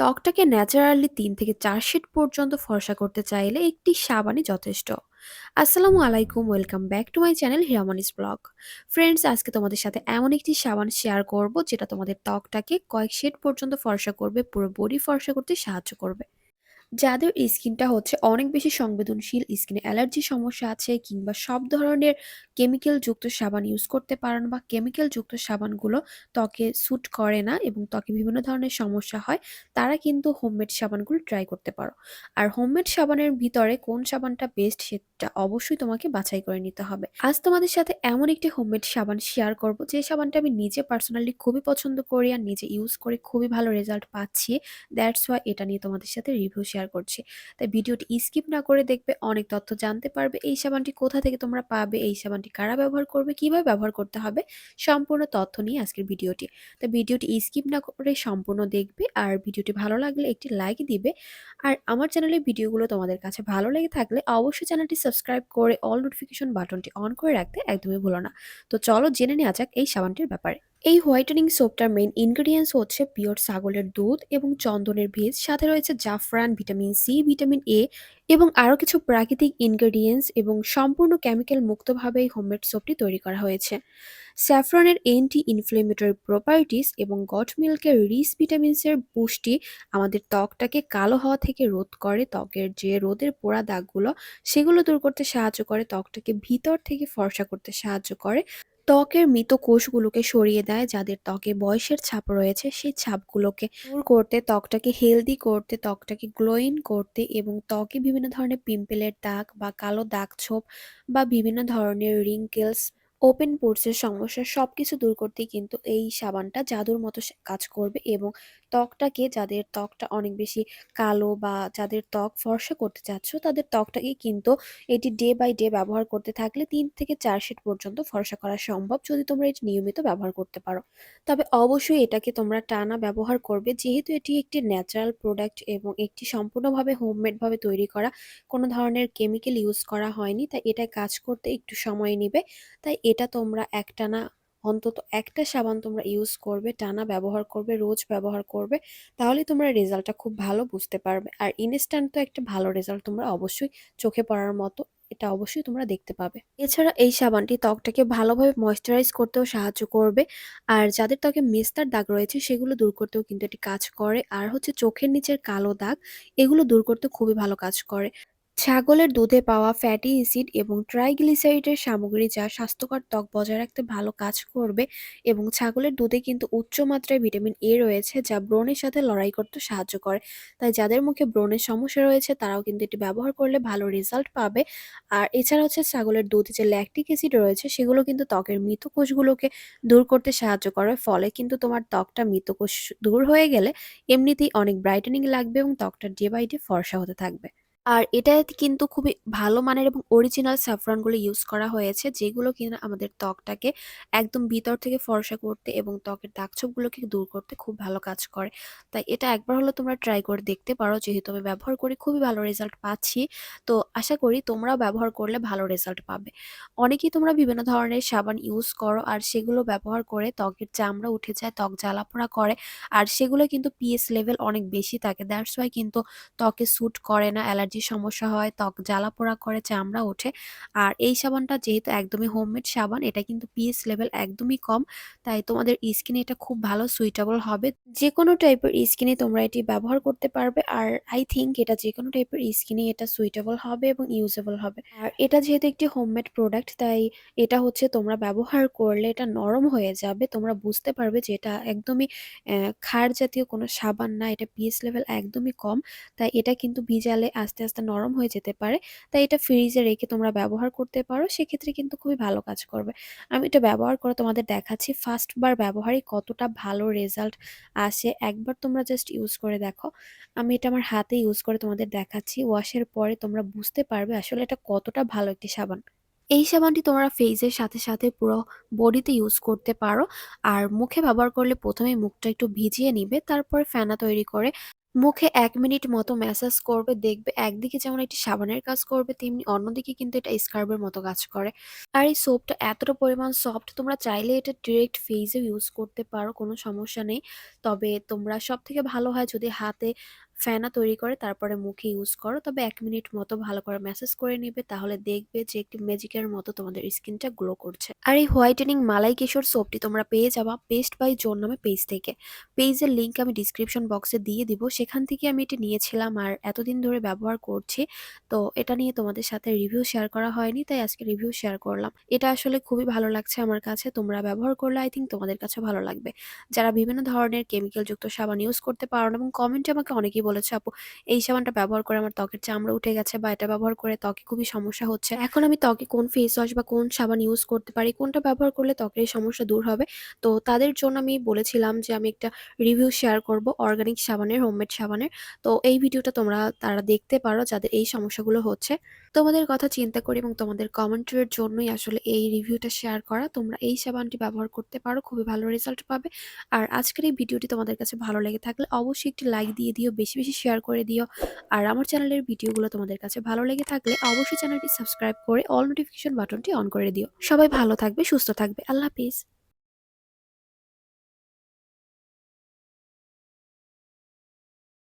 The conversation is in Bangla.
ত্বকটাকে ন্যাচারালি তিন থেকে চার শেড পর্যন্ত ফর্সা করতে চাইলে একটি সাবানই যথেষ্ট। আসসালামু আলাইকুম, welcome back to my channel Hiramoni's vlog. Friends আজকে তোমাদের সাথে এমন একটি সাবান শেয়ার করব যেটা তোমাদের ত্বকটাকে কয়েক শেড পর্যন্ত ফর্সা করবে, পুরো বডি ফর্সা করতে সাহায্য করবে। যাদের স্কিনটা হচ্ছে অনেক বেশি সংবেদনশীল, স্কিনে অ্যালার্জি সমস্যা আছে কিংবা সব ধরনের কেমিক্যাল যুক্ত সাবান ইউজ করতে পারো না বা কেমিক্যাল যুক্ত সাবানগুলো ত্বকে স্যুট করে না এবং ত্বকে বিভিন্ন ধরনের সমস্যা হয়, তারা কিন্তু হোমমেড সাবানগুলো ট্রাই করতে পারো। আর হোমমেড সাবানের ভিতরে কোন সাবানটা বেস্ট সেটা অবশ্যই তোমাকে বাছাই করে নিতে হবে। আজ তোমাদের সাথে এমন একটি হোমমেড সাবান শেয়ার করব যে সাবানটা আমি নিজে পার্সোনালি খুবই পছন্দ করি আর নিজে ইউজ করে খুবই ভালো রেজাল্ট পাচ্ছি। দ্যাটস ওয়াই এটা নিয়ে তোমাদের সাথে রিভিউ শেয়ার করছি। তাই ভিডিওটি স্কিপ না করে দেখবে অনেক তথ্য জানতে পারবে। এই সাবানটি কোথা থেকে তোমরা পাবে, এই সাবানটি কারা ব্যবহার করবে, কীভাবে ব্যবহার করতে হবে সম্পূর্ণ তথ্য নিয়ে আজকের ভিডিওটি। তো ভিডিওটি স্কিপ না করে সম্পূর্ণ দেখবে আর ভিডিওটি ভালো লাগলে একটি লাইক দিবে। আর আমার চ্যানেলের ভিডিওগুলো তোমাদের কাছে ভালো লেগে থাকলে অবশ্যই চ্যানেলটি সাবস্ক্রাইব করে অল নোটিফিকেশন বাটনটি অন করে রাখতে একদমই ভুলো না। তো চলো জেনে নেওয়া যাক এই সাবানটির ব্যাপারে। এই হোয়াইটেনিং সোপটার মেইন ইনগ্রেডিয়েন্টস হচ্ছে পিওর ছাগলের দুধ এবং চন্দনের বীজ। সাথে রয়েছে জাফরান ভিটামিন সি ভিটামিন এ এবং আরও কিছু প্রাকৃতিক ইনগ্রেডিয়েন্টস এবং সম্পূর্ণ কেমিক্যাল মুক্তভাবে এই হোমমেড সোপটি তৈরি করা হয়েছে। স্যাফরনের অ্যান্টি ইনফ্লেমেটরি প্রপার্টিস এবং গট মিল্কের রিস ভিটামিনসের পুষ্টি আমাদের ত্বকটাকে কালো হওয়া থেকে রোধ করে, ত্বকের যে রোদের পোড়া দাগগুলো, সেগুলো দূর করতে সাহায্য করে, ত্বকটাকে ভিতর থেকে ফর্সা করতে সাহায্য করে। ত্বকের মৃত কোষগুলোকে সরিয়ে দেয়, যাদের ত্বকে বয়সের ছাপ রয়েছে, সেই ছাপগুলোকে দূর করতে, ত্বকটাকে হেলদি করতে, ত্বকটাকে গ্লোয়িং করতে এবং ত্বকে বিভিন্ন ধরনের পিম্পেলের দাগ বা কালো দাগ ছোপ বা বিভিন্ন ধরনের রিঙ্কেলস ওপেন পোর্সের সমস্যা সবকিছু দূর করতেই কিন্তু এই সাবানটা জাদুর মতো কাজ করবে এবং ত্বকটাকে যাদের ত্বকটা অনেক বেশি কালো বা যাদের ত্বক ফর্সা করতে চাচ্ছ, তাদের ত্বকটাকে কিন্তু এটি ডে বাই ডে ব্যবহার করতে থাকলে তিন থেকে চার শেড পর্যন্ত ফর্সা করা সম্ভব যদি তোমরা এটি নিয়মিত ব্যবহার করতে পারো। তবে অবশ্যই এটাকে তোমরা টানা ব্যবহার করবে যেহেতু এটি একটি ন্যাচারাল প্রোডাক্ট এবং একটি সম্পূর্ণভাবে হোমমেডভাবে তৈরি করা কোনো ধরনের কেমিক্যাল ইউজ করা হয়নি, তাই এটা কাজ করতে একটু সময় নেবে। তাই এটা তোমরা একটানা অন্তত একটা সাবান তোমরা ইউজ করবে, টানা ব্যবহার করবে, রোজ ব্যবহার করবে। তাহলে তোমরা রেজাল্টটা খুব ভালো বুঝতে পারবে। আর ইনস্ট্যান্ট তো একটা ভালো রেজাল্ট তোমরা অবশ্যই চোখে পড়ার মতো এটা অবশ্যই তোমরা দেখতে পাবে। এছাড়া এই সাবানটি ত্বকটাকে ভালোভাবে ময়েশ্চারাইজ করতেও সাহায্য করবে। আর যাদের ত্বকে মেস্তার দাগ রয়েছে সেগুলো দূর করতেও কিন্তু এটি কাজ করে। আর হচ্ছে চোখের নিচের কালো দাগ এগুলো দূর করতে খুবই ভালো কাজ করে। ছাগলের দুধে পাওয়া ফ্যাটি অ্যাসিড এবং ট্রাইগ্লিসারিডের সামগ্রী যা স্বাস্থ্যকর ত্বক বজায় রাখতে ভালো কাজ করবে এবং ছাগলের দুধে কিন্তু উচ্চ মাত্রায় ভিটামিন এ রয়েছে যা ব্রণের সাথে লড়াই করতে সাহায্য করে। তাই যাদের মুখে ব্রণের সমস্যা রয়েছে, তারাও কিন্তু এটি ব্যবহার করলে ভালো রেজাল্ট পাবে। আর এছাড়া হচ্ছে ছাগলের দুধে যে ল্যাকটিক অ্যাসিড রয়েছে, সেগুলো কিন্তু ত্বকের মৃত কোষগুলোকে দূর করতে সাহায্য করে, ফলে কিন্তু তোমার ত্বকটা মৃত কোষ দূর হয়ে গেলে এমনিতেই অনেক ব্রাইটেনিং লাগবে এবং ত্বকটা ডে বাই ডে ফর্সা হতে থাকবে। আর এটাতে কিন্তু খুবই ভালো মানের এবং অরিজিনাল স্যাফরনগুলো ইউজ করা হয়েছে, যেগুলো কিনা আমাদের ত্বকটাকে একদম ভিতর থেকে ফর্সা করতে এবং ত্বকের দাগছোপগুলোকে দূর করতে খুব ভালো কাজ করে। তাই এটা একবার হলো তোমরা ট্রাই করে দেখতে পারো, যেহেতু আমি ব্যবহার করি খুবই ভালো রেজাল্ট পাচ্ছি। তো আশা করি তোমরাও ব্যবহার করলে ভালো রেজাল্ট পাবে। অনেকেই তোমরা বিভিন্ন ধরনের সাবান ইউজ করো আর সেগুলো ব্যবহার করে ত্বকের চামড়া উঠে যায়, ত্বক জ্বালাপোড়া করে আর সেগুলো কিন্তু পিএস লেভেল অনেক বেশি থাকে। দ্যাটস ওয়াই কিন্তু ত্বকে স্যুট করে না সমস্যা হয়, ত্বক জ্বালাপোড়া করে, চামড়া ওঠে। আর এই সাবানটা যেহেতু একদমই হোমমেড সাবান, এটা কিন্তু পিএস লেভেল একদমই কম, তাই তোমাদের স্কিনে এটা খুব ভালো সুইটেবল হবে। যে কোনো টাইপের স্কিনে তোমরা এটি ব্যবহার করতে পারবে, আর আই থিঙ্ক এটা যে কোনো টাইপের স্কিনে এটা সুইটেবল হবে এবং ইউজেবল হবে। আর এটা যেহেতু একটি হোমমেড প্রোডাক্ট তাই এটা হচ্ছে তোমরা ব্যবহার করলে এটা নরম হয়ে যাবে, তোমরা বুঝতে পারবে যে এটা একদমই খার জাতীয় কোনো সাবান না, এটা পিএস লেভেল একদমই কম, তাই এটা কিন্তু ভিজালে আস্তে আস্তে আস্তে নরম হয়ে যেতে পারে। তাই এটা ফ্রিজে রেখে তোমরা ব্যবহার করতে পারো। সেক্ষেত্রে কিন্তু খুবই ভালো কাজ করবে। আমি এটা ব্যবহার করে তোমাদের দেখাচ্ছি। ফার্স্ট বার ব্যবহারই কতটা ভালো রেজাল্ট আসে। একবার তোমরা জাস্ট ইউজ করে দেখো। আমি এটা আমার হাতে ইউজ করে তোমাদের দেখাচ্ছি। ওয়াশের পরে তোমরা বুঝতে পারবে আসলে এটা কতটা ভালো একটি সাবান। এই সাবানটি তোমরা ফেসের সাথে সাথে পুরো বডিতে ইউজ করতে পারো। আর মুখে ব্যবহার করলে প্রথমে মুখটা একটু ভিজিয়ে নিবে। তারপর ফেনা তৈরি করে মুখে এক মিনিট মতো ম্যাসাজ করবে, দেখবে একদিকে যেমন এটি সাবানের কাজ করবে, তেমনি অন্যদিকে কিন্তু এটা স্কার্বের মতো কাজ করে। আর এই সোপটা এতটা পরিমাণ সফট তোমরা চাইলে এটা ডিরেক্ট ফেসেও ইউজ করতে পারো, কোনো সমস্যা নেই। তবে তোমরা সব থেকে ভালো হয় যদি হাতে ফেনা তৈরি করে, তারপরে মুখে ইউজ করো। তবে এক মিনিট মতো ভালো করে ম্যাসাজ করে নিবে, তাহলে দেখবে যে একটি ম্যাজিকের মতো তোমাদের স্কিনটা গ্লো করছে। আর এই হোয়াইটেনিং মালাই কেশর সোপটি তোমরা পেয়ে যাবা পেস্ট বাই জোন নামে পেজ থেকে। পেজের লিঙ্ক আমি ডিসক্রিপশন বক্সে দিয়ে দিব। সেখান থেকে আমি এটি নিয়েছিলাম আর এতদিন ধরে ব্যবহার করছি। তো এটা নিয়ে তোমাদের সাথে রিভিউ শেয়ার করা হয়নি, তাই আজকে রিভিউ শেয়ার করলাম। এটা আসলে খুবই ভালো লাগছে আমার কাছে। তোমরা ব্যবহার করলে আই থিঙ্ক তোমাদের কাছে ভালো লাগবে। যারা বিভিন্ন ধরনের কেমিক্যাল যুক্ত সাবান ইউজ করতে পারো না এবং কমেন্টে আমাকে অনেকেই বলেছে আপু এই সাবানটা ব্যবহার করে আমার ত্বকের চামড়া উঠে গেছে বা এটা ব্যবহার করে ত্বকে খুবই সমস্যা হচ্ছে। এখন আমি ত্বকে কোন ফেস ওয়াশ বা কোন সাবান ইউজ করতে পারি, কোনটা ব্যবহার করলে ত্বকের এই সমস্যা দূর হবে। তো তাদের জন্য আমি বলেছিলাম যে আমি একটা রিভিউ শেয়ার করব অর্গানিক সাবানের, হোমমেড সাবানের। তো এই ভিডিওটা তোমরা তারা দেখতে পারো যাদের এই সমস্যাগুলো হচ্ছে। তোমাদের কথা চিন্তা করি এবং তোমাদের কমেন্টের জন্যই আসলে এই রিভিউটা শেয়ার করা। তোমরা এই সাবানটি ব্যবহার করতে পারো, খুবই ভালো রেজাল্ট পাবে। আর আজকের এই ভিডিওটি তোমাদের কাছে ভালো লেগে থাকলে অবশ্যই একটি লাইক দিয়ে দিও, বেশি, বেশি শেয়ার করে দিও। আর আমার চ্যানেলের ভিডিওগুলো তোমাদের কাছে ভালো লেগে থাকলে অবশ্যই চ্যানেলটি সাবস্ক্রাইব করে অল নোটিফিকেশন বাটনটি অন করে দিও। সবাই ভালো থাকবে, সুস্থ থাকবে। আল্লাহ হাফিজ।